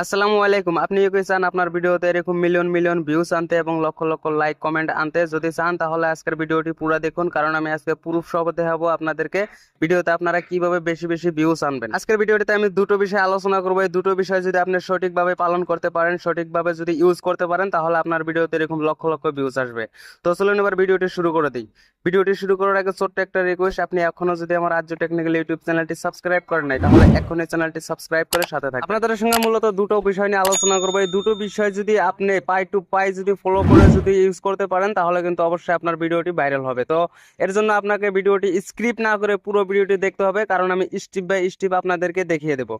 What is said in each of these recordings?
আসসালামু আলাইকুম। আপনি কি চান আপনার ভিডিওতে এরকম মিলিয়ন মিলিয়ন ভিউজ আনতে এবং লক্ষ লক্ষ লাইক কমেন্ট আনতে, যদি চান তাহলে আজকের ভিডিওটি পুরো দেখুন, কারণ আমি আজকে প্রুফ সহ দেখাবো আপনাদেরকে ভিডিওতে আপনারা কীভাবে বেশি বেশি ভিউজ আনবেন। আজকের ভিডিওটিতে আমি দুটো বিষয় আলোচনা করব। এই দুটো বিষয় যদি আপনি সঠিকভাবে পালন করতে পারেন, সঠিকভাবে যদি ইউজ করতে পারেন, তাহলে আপনার ভিডিওতে এরকম লক্ষ লক্ষ ভিউজ আসবে। তো চলুন এবার ভিডিওটি শুরু করে দিই। ভিডিওটি শুরু করার আগে ছোট্ট একটা রিকোয়েস্ট আপনি এখনও যদি আমার রাজ্য টেকনিক্যাল ইউটিউব চ্যানেলটি সাবস্ক্রাইব করেন নাই, তাহলে এখনই চ্যানেলটি সাবস্ক্রাইব করে সাথে থাকুন আপনাদের সঙ্গে মূলত দুটো বিষয় নিয়ে আলোচনা করব। এই দুটো বিষয় যদি আপনি পাই টু পাই যদি ফলো করে যদি ইউজ করতে পারেন, তাহলে কিন্তু অবশ্যই আপনার ভিডিওটি ভাইরাল হবে। তো এর জন্য আপনাকে ভিডিওটি স্ক্রিপ্ট না করে পুরো ভিডিওটি দেখতে হবে, কারণ আমি স্টেপ বাই স্টেপ আপনাদেরকে দেখিয়ে দেবো।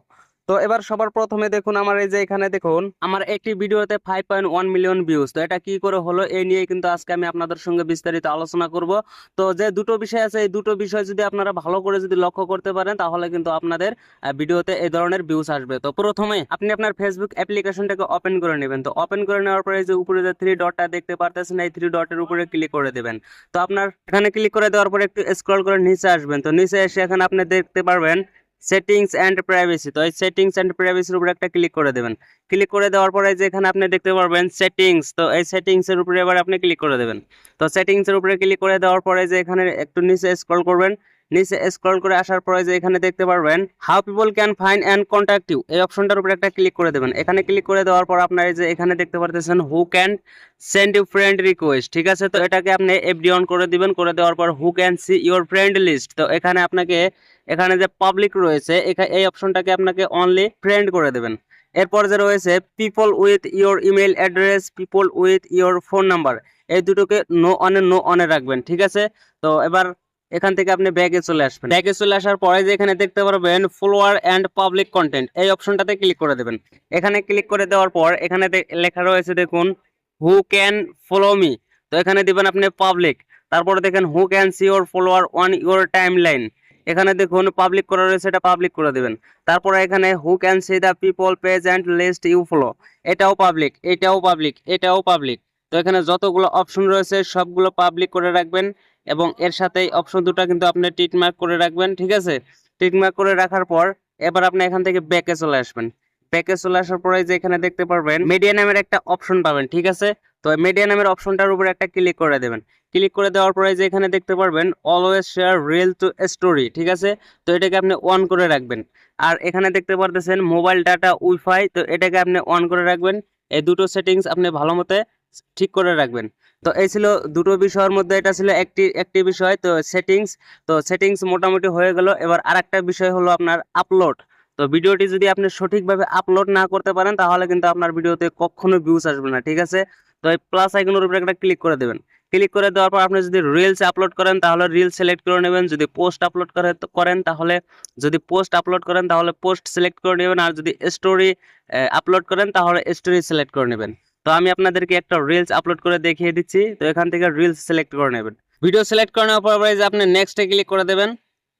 তো এবার সবার প্রথমে দেখুন আমার এই যে এখানে দেখুন, আমার একটি ভিডিওতে five point one million views তো এটা কি করে হলো এই নিয়ে কিন্তু আজকে আমি আপনাদের সঙ্গে বিস্তারিত আলোচনা করব। তো যে দুটো বিষয় আছে, এই দুটো বিষয় যদি আপনারা ভালো করে যদি লক্ষ্য করতে পারেন, তাহলে কিন্তু আপনাদের ভিডিওতে এই ধরনের ভিউজ আসবে। তো প্রথমে আপনি আপনার ফেসবুক অ্যাপ্লিকেশনটাকে ওপেন করে নেবেন। তো ওপেন করে নেওয়ার পরে যে উপরে যে থ্রি ডটটা দেখতে পারতেছেন, এই থ্রি ডটের উপরে ক্লিক করে দেবেন। তো আপনার এখানে ক্লিক করে দেওয়ার পরে একটু স্ক্রল করে নিচে আসবেন। তো নিচে এসে এখানে আপনি দেখতে পারবেন সেটিংস অ্যান্ড প্রাইভেসি তো এই সেটিংস অ্যান্ড প্রাইভেসির উপরে একটা ক্লিক করে দেবেন। ক্লিক করে দেওয়ার পরে যে এখানে আপনি দেখতে পারবেন সেটিংস তো এই সেটিংসের উপরে এবার আপনি ক্লিক করে দেবেন। তো সেটিংসের উপরে ক্লিক করে দেওয়ার পরে যে এখানে একটু নিচে স্ক্রল করবেন। নিচে স্ক্রল করে আসার পরে যে এখানে দেখতে পারবেন how people can find and contact you এই অপশনটার উপরে একটা ক্লিক করে দেবেন। এখানে ক্লিক করে দেওয়ার পর আপনার যে এখানে দেখতে পারতেছেন who can send you friend request ঠিক আছে? তো এটাকে আপনি এফডি অন করে দিবেন, করে দেওয়ার পর who can see your friend list তো এখানে আপনাকে এখানে যে পাবলিক রয়েছে এই অপশনটাকে আপনাকে অনলি ফ্রেন্ড করে দেবেন। এরপর যে রয়েছে people with your email address people with your phone number এই দুটোকে নো অনে নো অনে রাখবেন, ঠিক আছে? তো এবার এখান থেকে আপনি ব্যাগে চলে আসবেন। ব্যাগে চলে আসার পরে যে এখানে দেখতে পারবেন ফলোয়ার অ্যান্ড পাবলিক কন্টেন্ট এই অপশনটাতে ক্লিক করে দেবেন। এখানে ক্লিক করে দেওয়ার পর এখানে লেখা রয়েছে দেখুন হু ক্যান ফলো মি তো এখানে দিবেন আপনি পাবলিক তারপরে দেখেন who can see your follower on your timeline এখানে দেখুন পাবলিক করা রয়েছে, এটা পাবলিক করে দেবেন। তারপরে এখানে who can see the people page and list you follow এটাও পাবলিক এটাও পাবলিক এটাও পাবলিক তো এখানে যতগুলো অপশন রয়েছে সবগুলো পাবলিক করে রাখবেন। এবং এর সাথে অপশন দুটো কিন্তু আপনি টিকমার্ক করে রাখবেন, ঠিক আছে? টিকমার্ক করে রাখার পর এবার আপনি এখান থেকে ব্যাকে চলে আসবেন। ব্যাকে চলে আসার পরে যে এখানে দেখতে পারবেন মিডিয়া নামের একটা অপশন পাবেন, ঠিক আছে? তো মিডিয়া নামের অপশনটার উপরে একটা ক্লিক করে দেবেন। ক্লিক করে দেওয়ার পরে যে এখানে দেখতে পারবেন always share reel to story ঠিক আছে? তো এটাকে আপনি অন করে রাখবেন। আর এখানে দেখতে পারতেছেন মোবাইল ডাটা উইফাই তো এটাকে আপনি অন করে রাখবেন। এই দুটো সেটিংস আপনি ভালো মতো ঠিক করে রাখবেন। তো এই ছিল দুটো বিষয়ের মধ্যে, এটা ছিল একটি একটি বিষয়, তো সেটিংস তো সেটিংস মোটামুটি হয়ে গেল। এবার আরেকটা বিষয় হলো আপনার আপলোড তো ভিডিওটি যদি আপনি সঠিকভাবে আপলোড না করতে পারেন, তাহলে কিন্তু আপনার ভিডিওতে কখনো ভিউজ আসবে না, ঠিক আছে? তো এই প্লাস আইকনের উপরে একটা ক্লিক করে দেবেন। ক্লিক করে দেওয়ার পর আপনি যদি রিলস আপলোড করেন, তাহলে রিলস সিলেক্ট করে নেবেন। যদি পোস্ট আপলোড করে, করেন, তাহলে যদি পোস্ট আপলোড করেন, তাহলে পোস্ট সিলেক্ট করে নেবেন। আর যদি স্টোরি আপলোড করেন, তাহলে স্টোরি সিলেক্ট করে নেবেন। তো আমি আপনাদেরকে একটা রিলস আপলোড করে দেখিয়ে দিচ্ছি। তো এখান থেকে রিলস সিলেক্ট করে নেবেন। ভিডিও সিলেক্ট করে নেওয়ার পর যে আপনি নেক্সটে ক্লিক করে দেবেন,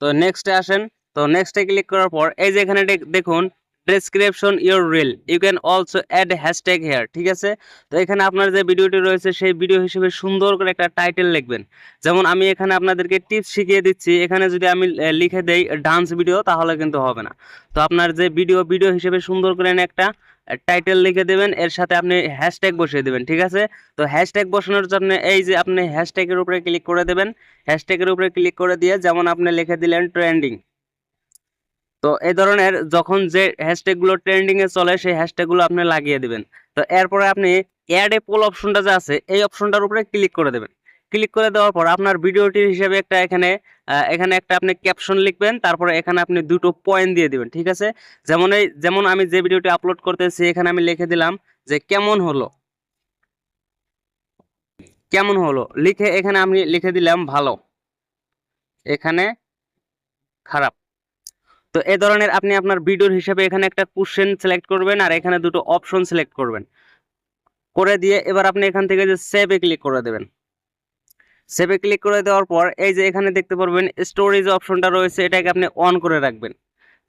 তো নেক্সটে আসেন। তো নেক্সটে ক্লিক করার পর এই যে এখানে দেখুন description your reel you can also add hashtag here ঠিক আছে? তো এখানে আপনার যে ভিডিওটি রয়েছে, সেই ভিডিও হিসেবে সুন্দর করে একটা টাইটেল লিখবেন। যেমন আমি এখানে আপনাদেরকে টিপস শিখিয়ে দিচ্ছি। এখানে যদি আমি লিখে দেই ডান্স ভিডিও তাহলে কিন্তু হবে না। তো আপনার যে ভিডিও ভিডিও হিসেবে সুন্দর করে একটা টাইটেল লিখে দেবেন। এর সাথে আপনি হ্যাশট্যাগ বসিয়ে দেবেন, ঠিক আছে? তো হ্যাশট্যাগ বসানোর জন্য এই যে আপনি হ্যাশট্যাগের উপরে ক্লিক করে দেবেন। হ্যাশট্যাগের উপরে ক্লিক করে দিয়ে যেমন আপনি লিখে দিলেন ট্রেন্ডিং তো এই ধরনের যখন যে হ্যাশট্যাগুলো ট্রেন্ডিং এ চলে, সেই হ্যাশট্যাগুলো আপনি লাগিয়ে দিবেন। তো এরপরে আপনি অ্যাড এ পোল অপশনটা যে আছে, এই অপশনটার উপরে ক্লিক করে দেবেন। ক্লিক করে দেওয়ার পর আপনার ভিডিওটির হিসেবে একটা এখানে এখানে একটা আপনি ক্যাপশন লিখবেন, তারপরে এখানে আপনি দুটো পয়েন্ট দিয়ে দিবেন, ঠিক আছে? যেমন এই, যেমন আমি যে ভিডিওটি আপলোড করতেছি, এখানে আমি লিখে দিলাম যে কেমন হলো? কেমন হলো? লিখে এখানে আমি লিখে দিলাম ভালো। এখানে খারাপ। তো এ ধরনের আপনি আপনার ভিডিওর হিসেবে এখানে একটা কোশ্চেন সিলেক্ট করবেন আর এখানে দুটো অপশন সিলেক্ট করবেন। করে দিয়ে এবার আপনি এখান থেকে যে সেভে ক্লিক করে দেবেন। সেভে ক্লিক করে দেওয়ার পর এই যে এখানে দেখতে পারবেন স্টোরেজ অপশনটা রয়েছে, এটাকে আপনি অন করে রাখবেন।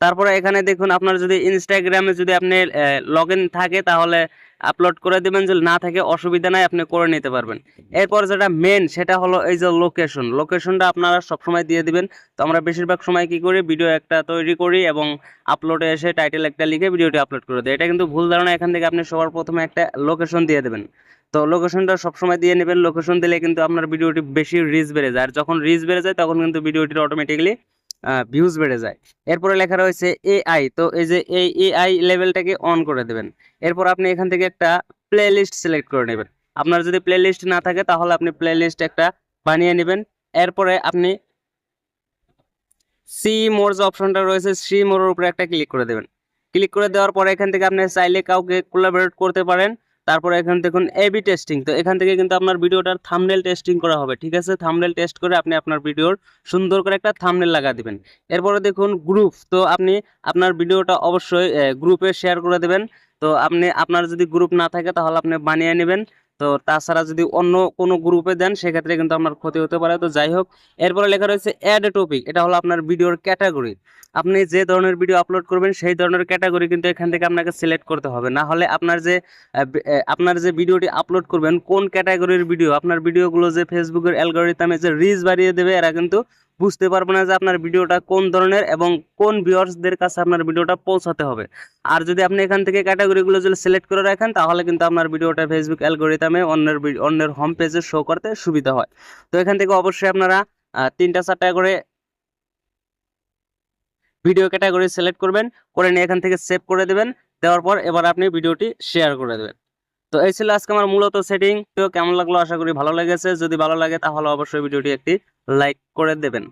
তারপরে এখানে দেখুন আপনার যদি ইনস্টাগ্রামে যদি আপনি লগ থাকে তাহলে আপলোড করে দিবেন, যদি না থাকে অসুবিধা নাই, আপনি করে নিতে পারবেন। এরপর যেটা মেন সেটা হলো এই যে লোকেশন লোকেশনটা আপনারা সবসময় দিয়ে দিবেন। তো আমরা বেশিরভাগ সময় কি করি? ভিডিও একটা তৈরি করি এবং আপলোডে এসে টাইটেল একটা লিখে ভিডিওটি আপলোড করে দিই। এটা কিন্তু ভুল ধারণা, এখান থেকে আপনি সবার প্রথমে একটা লোকেশন দিয়ে দেবেন। তো লোকেশনটা সবসময় দিয়ে নেবেন। লোকেশন দিলে কিন্তু আপনার ভিডিওটি বেশি রিচ বেড়ে যায়। আর যখন রিচ বেড়ে যায়, তখন কিন্তু ভিডিওটির অটোমেটিক্যালি ভিউজ বেড়ে যায়। এরপরে লেখা রয়েছে এআই তো এই যে এই এআই লেভেলটাকে অন করে দেবেন। এরপর আপনি এখান থেকে একটা প্লে লিস্ট সিলেক্ট করে নেবেন। আপনার যদি প্লে লিস্ট না থাকে, তাহলে আপনি প্লে লিস্ট একটা বানিয়ে নেবেন। এরপরে আপনি সি মোর যে অপশনটা রয়েছে সি মোরের উপরে একটা ক্লিক করে দেবেন। ক্লিক করে দেওয়ার পরে এখান থেকে আপনি চাইলে কাউকে কোলাবোরেট করতে পারেন। তারপরে এখান দেখুন এবি টেস্টিং তো এখান থেকে কিন্তু আপনার ভিডিওটার থামনেল টেস্টিং করা হবে, ঠিক আছে? থামনেল টেস্ট করে আপনি আপনার ভিডিওর সুন্দর করে একটা থামনেল লাগা দিবেন। এরপরে দেখুন গ্রুপ তো আপনি আপনার ভিডিওটা অবশ্যই গ্রুপে শেয়ার করে দেবেন। তো আপনি, আপনার যদি গ্রুপ না থাকে তাহলে আপনি বানিয়ে নেবেন। তো তাছাড়া যদি অন্য কোনো গ্রুপে দেন, সেক্ষেত্রে কিন্তু আপনার ক্ষতি হতে পারে। তো যাই হোক, এরপরে লেখা রয়েছে অ্যাড টপিক এটা হলো আপনার ভিডিওর ক্যাটাগরি আপনি যে ধরনের ভিডিও আপলোড করবেন, সেই ধরনের ক্যাটাগরি কিন্তু এখান থেকে আপনাকে সিলেক্ট করতে হবে। না হলে আপনার যে আপনার যে ভিডিওটি আপলোড করবেন, কোন ক্যাটাগরির ভিডিও আপনার ভিডিওগুলো যে ফেসবুকের অ্যালগোরিদমে যে রিচ বাড়িয়ে দেবে, এরা কিন্তু বুঝতে পারবে না যে আপনার ভিডিওটা কোন ধরনের এবং কোন ভিউয়ার্সদের কাছে আপনার ভিডিওটা পৌঁছাতে হবে। আর যদি আপনি এখান থেকে ক্যাটাগরিগুলো যদি সিলেক্ট করে রাখেন, তাহলে কিন্তু আপনার ভিডিওটা ফেসবুক অ্যালগোরিদমে অন্যের অন্যের হোম পেজে শো করতে সুবিধা হয়। তো এখান থেকে অবশ্যই আপনারা তিনটা চারটা করে ভিডিও ক্যাটাগরি সিলেক্ট করবেন, করে নিয়ে এখান থেকে সেভ করে দেবেন। দেওয়ার পর এবার আপনি ভিডিওটি শেয়ার করে দেবেন। তো এই ছিল আজকে আমার মূলত সেটিং তো কেমন লাগল? আশা করি ভালো লেগেছে। যদি ভালো লাগে তাহলে অবশ্যই ভিডিওটি একটি লাইক করে দেবেন।